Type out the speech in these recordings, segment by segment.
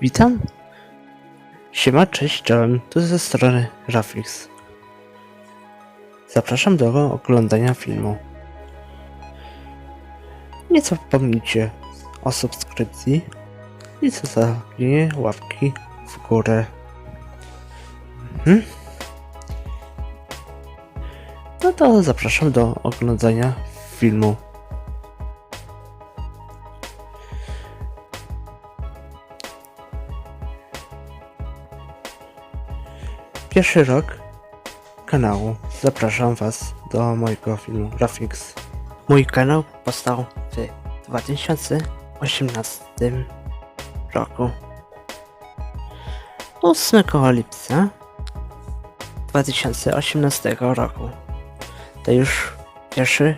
Witam. Siema, cześć, czołem. Tu ze strony Rafix. Zapraszam do oglądania filmu. Nie zapomnijcie o subskrypcji i zostawienie łapki w górę. Mhm. No to zapraszam do oglądania filmu. Pierwszy rok kanału. Zapraszam Was do mojego filmu Graphics. Mój kanał powstał w 2018 roku. 8 lipca 2018 roku. To już pierwszy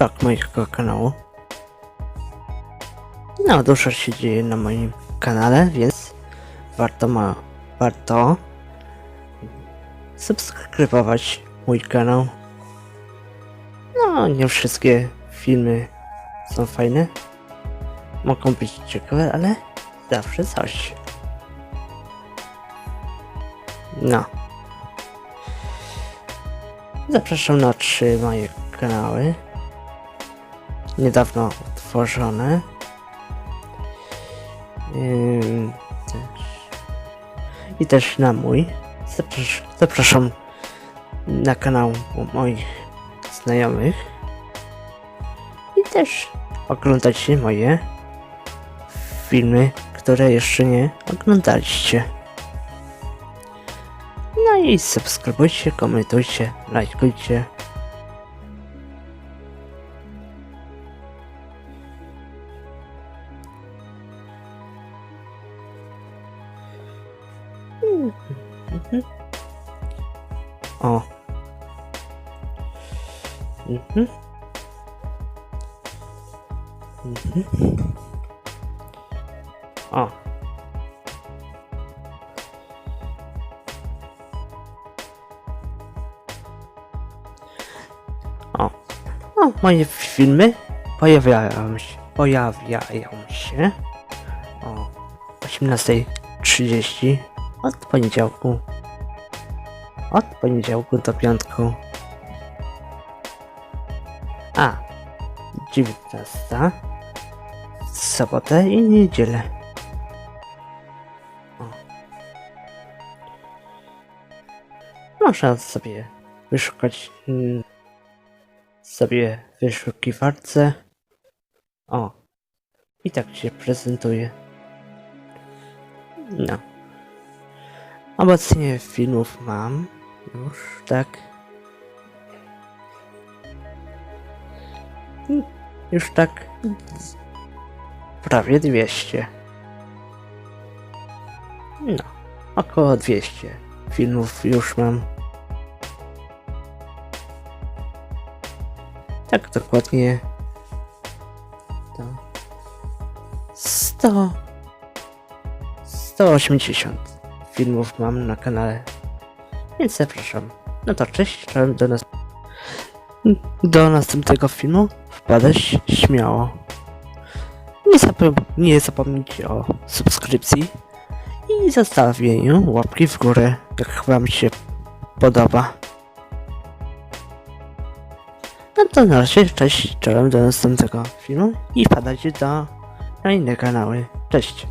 rok mojego kanału. No, dużo się dzieje na moim kanale, więc warto ma, warto subskrybować mój kanał. No, nie wszystkie filmy są fajne. Mogą być ciekawe, ale zawsze coś. No. Zapraszam na trzy moje kanały. Niedawno też. I też na mój. Zapraszam, zapraszam na kanał moich znajomych. I też oglądajcie moje filmy, które jeszcze nie oglądaliście. No i subskrybujcie, komentujcie, lajkujcie. Mhm. O. Mhm. Mhm. O. O. O, moje filmy pojawiają się, pojawiają się o 18.30 od poniedziałku. Od poniedziałku do piątku. A. 19. W sobotę i niedzielę. O. Można sobie wyszukać mm, sobie wyszukiwarce. O. I tak się prezentuje. No. Obecnie filmów mam już tak. Już tak prawie 200. No, około 200 filmów już mam. Tak dokładnie to 100 180 filmów mam na kanale. Więc zapraszam. No to cześć, czołem do nas. Do następnego filmu wpadać śmiało. Nie, zapom nie zapomnijcie o subskrypcji i zostawieniu łapki w górę, jak wam się podoba. No to na razie, cześć, czołem do następnego filmu i wpadajcie do na inne kanały. Cześć.